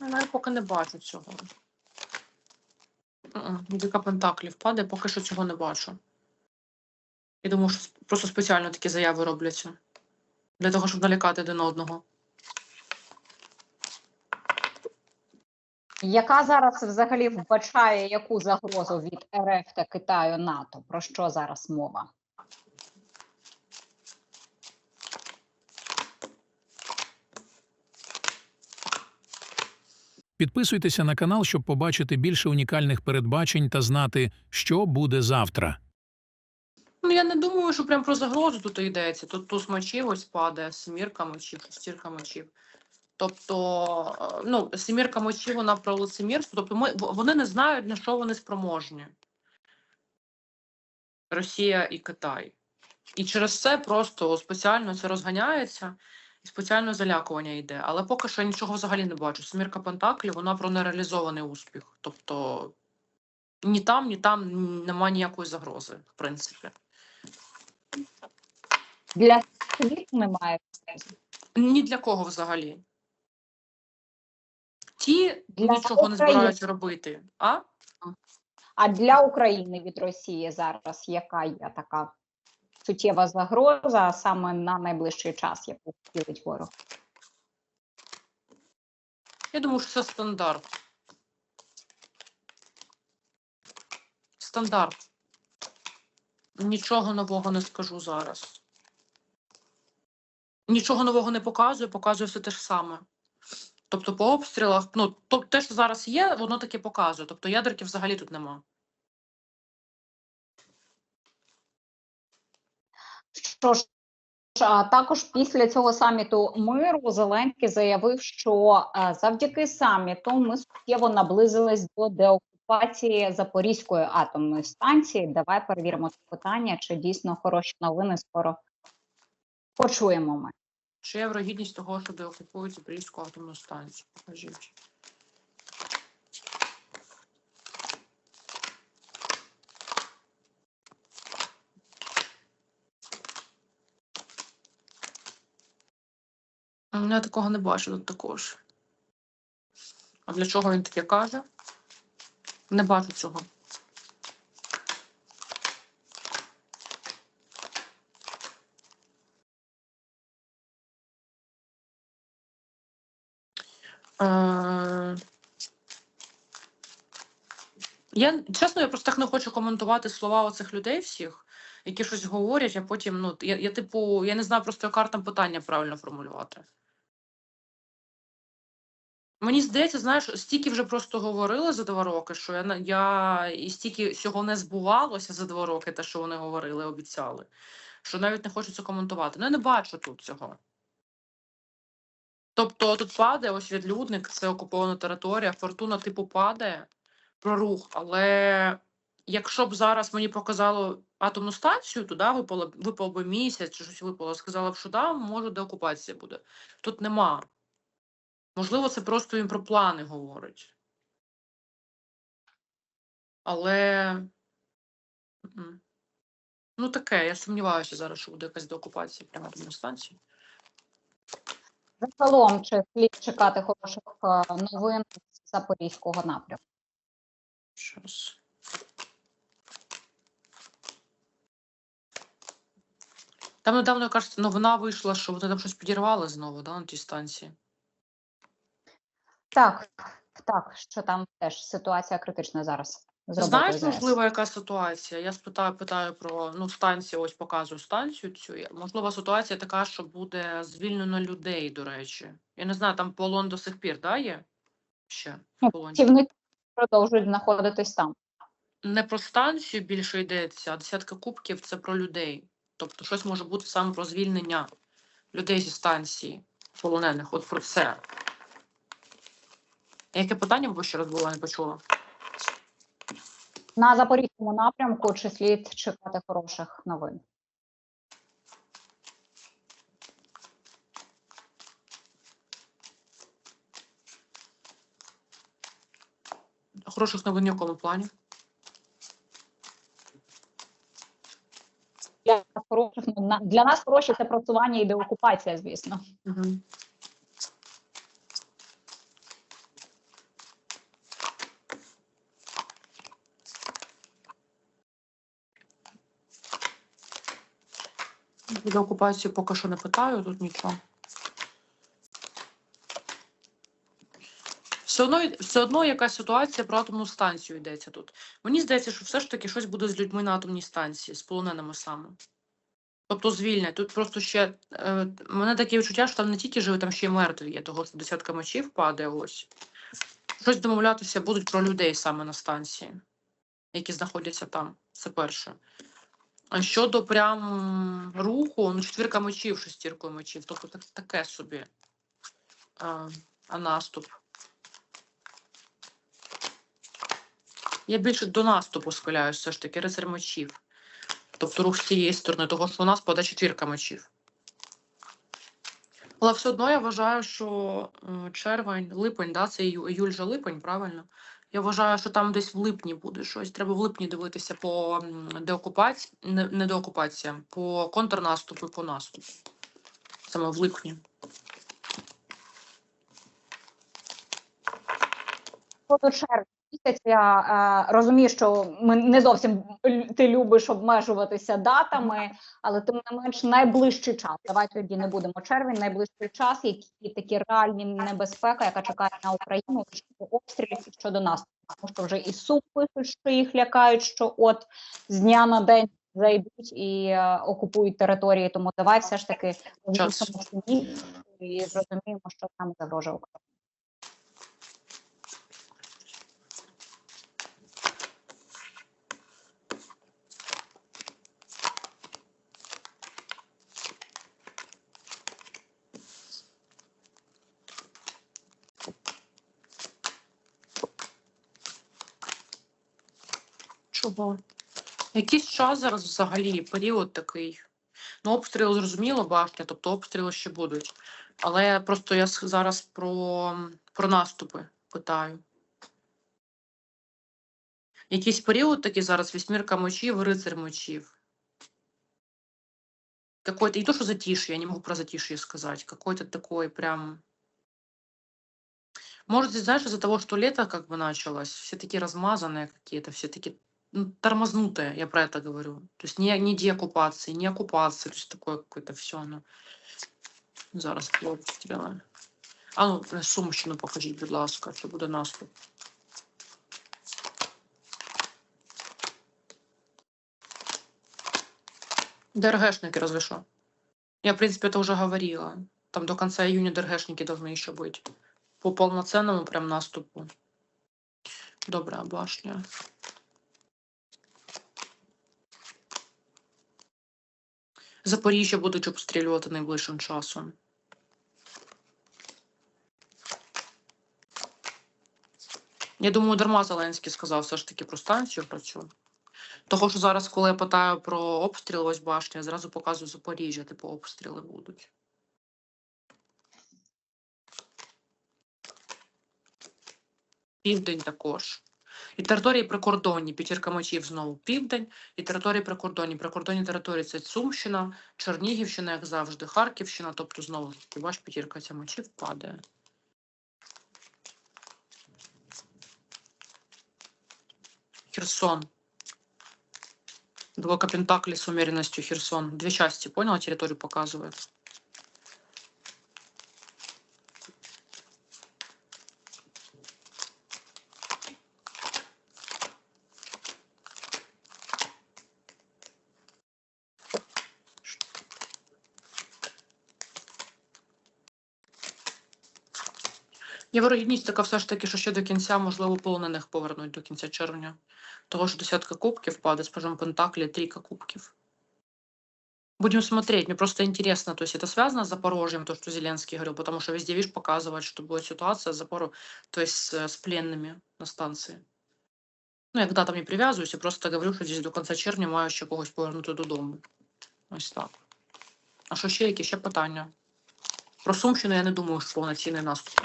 Ну, Я поки не бачу цього. М-м, Дика Пентаклів падає, поки що цього не бачу. Я думаю, що просто спеціально такі заяви робляться. Для того, щоб налякати один одного. Яка зараз взагалі вбачає яку загрозу від РФ та Китаю НАТО? Про що зараз мова? Підписуйтеся на канал, щоб побачити більше унікальних передбачень та знати, що буде завтра. Ну, я не думаю, що прям про загрозу тут йдеться. Тут туз мечів ось падає, семірка мечів, шестірка мечів. Тобто, е, ну, семірка мечів, вона про лицемірство. Тобто ми, вони не знають, на що вони спроможні. Росія і Китай. І через це просто спеціально це розганяється і спеціально залякування йде. Але поки що я нічого взагалі не бачу. Семірка Пентаклів, вона про нереалізований успіх. Тобто ні там, ні там немає ніякої загрози, в принципі. Для світу немає. Ні для кого взагалі. Ті Для нічого не збираються робити. А? А для України від Росії зараз яка є така суттєва загроза саме на найближчий час, яку втілить ворог? Я думаю, що це стандарт. Стандарт. Нічого нового не скажу зараз. Нічого нового не показую, показую все те ж саме. Тобто по обстрілах, ну, то, те, що зараз є, воно таке показує. Тобто ядерки взагалі тут нема. Що ж, також після цього саміту миру Зеленський заявив, що е, завдяки саміту ми суттєво наблизились до деокупації Запорізької атомної станції. Давай перевіримо це питання, чи дійсно хороші новини скоро почуємо ми. Чи є вирогідність того, що деокупують Запорізьку атомну станцію? Покажіть. Я такого не бачу тут також. А для чого він таке каже? Не бачу цього. Е, Я чесно, я просто так не хочу коментувати слова оцих людей всіх, які щось говорять, а потім, ну, я, я типу, я не знаю просто, яка там питання правильно формулювати. Мені здається, знаєш, стільки вже просто говорили за два роки, що я, я і стільки всього не збувалося за два роки, те, що вони говорили, обіцяли, що навіть не це коментувати. Ну, я не бачу тут цього. Тобто тут падає ось відлюдник, це окупована територія, фортуна типу падає про рух, але якщо б зараз мені показало атомну станцію, туди випало, випав би місяць чи щось випало, сказала б, що да, може деокупація буде. Тут нема. Можливо, це просто їм про плани говорить. Але. Ну, таке, я сумніваюся зараз, що буде якась деокупація прямо атомної станції. Загалом, чи слід чекати хороших е, новин з запорізького напрямку? Щас. Там недавно, кажуть, новина вийшла, що вони там щось підірвали знову, да, на тій станції. Так, так, що там теж ситуація критична зараз. знаєш, ЗАЕС. можливо, яка ситуація? Я спитаю, питаю про ну, станцію, ось показую станцію цю. Можливо, ситуація така, що буде звільнено людей, до речі. Я не знаю, там полон до сих пір, да, є? Ще Ну, в полоні. Працівники продовжують знаходитись там. Не про станцію більше йдеться, а десятка кубків це про людей. Тобто щось може бути саме про звільнення людей зі станції полонених. От про це. Яке питання бо ще раз було, не почула? На запорізькому напрямку чи слід чекати хороших новин? Хороших новин в якому плані? Для нас хороших ну, для нас хороші це просування і деокупація, звісно. Угу. До окупації поки що не питаю, тут нічого. Все одно, все одно якась ситуація про атомну станцію йдеться тут. Мені здається, що все ж таки щось буде з людьми на атомній станції, з полоненими саме. Тобто звільнять. Тут просто ще е, мене таке відчуття, що там не тільки живі, там ще й мертві є, того що десятка мечів падає ось. Щось домовлятися будуть про людей саме на станції, які знаходяться там. Це перше. А щодо прям руху, ну, четвірка мечів, шестіркою мечів, тобто так, таке собі. А, а наступ. Я більше до наступу схиляюсь, все ж таки, рицар мечів. Тобто рух з цієї сторони, того що у нас паде четвірка мечів. Але все одно я вважаю, що е, червень, липень, да, це ію- іюль же липень, правильно? Я вважаю, що там десь в липні буде щось. Треба в липні дивитися по деокупації, не, не деокупація, по контрнаступу по наступу. Саме в липні. Щодо червня місяця, я е, розумію, що ми не зовсім ти любиш обмежуватися датами, але тим не менш найближчий час. Давай тоді не будемо червень, найближчий час, які такі реальні небезпека, яка чекає на Україну щодо обстрілів щодо нас. Тому що вже і СУП пишуть, що їх лякають, що от з дня на день зайдуть і е, окупують території. Тому давай все ж таки і зрозуміємо, що нам загрожує Україна. Чого? Якийсь час зараз взагалі період такий. Ну, обстріл зрозуміло, башня, тобто обстріли ще будуть. Але просто я зараз про, про наступи питаю. Якийсь період такий зараз вісьмірка мечів, рицар мечів. Какой-то, не то, что затишье, я не могу про затишье сказать, какой-то такой прям... Может, здесь, знаешь, из-за того, что лето как бы началось, все такие размазанные какие-то, все такие ну, тормознутые, я про это говорю. То есть не, не деоккупации, не оккупации, то есть такое какое-то все, ну... Зараз обстріли. А ну, е, Сумщину покажіть, будь ласка, це буде наступ. ДРГшники разве что. Я, в принципе, это уже говорила. Там до конца июня ДРГшники должны еще быть. По полноценному прям наступу. Добрая башня. Запоріжжя будуть обстрілювати найближчим часом. Я думаю, дарма Зеленський сказав все ж таки про станцію про цю. Того, що зараз, коли я питаю про обстріл, ось башня, я зразу показую Запоріжжя, типу обстріли будуть. Південь також. І території прикордонні, п'ятірка мечів знову південь, і території прикордонні. Прикордонні території це Сумщина, Чернігівщина, як завжди, Харківщина, тобто знову ж таки, бач, п'ятірка ця мечів падає. Херсон. Двойка Пентаклей с умеренностью Херсон. Две части, поняла? Территорию показывает. Є вирогідність така все ж таки, що ще до кінця, можливо, полонених повернуть до кінця червня. Того, що десятка кубків падает, скажем, Пентаклі, трійка кубків. Будем смотреть, мне просто интересно, то есть это связано с Запорожьем, то, что Зеленский говорил, потому что везде, видишь, показывает, что будет ситуация с Запору, то есть с, с пленными на станции. Ну, я к датам не прив'язуюся, просто говорю, що десь до кінця червня маю ще когось повернути додому. Ось так. А що ще які ще питання? Про Сумщину я не думаю, що повноцінний наступ.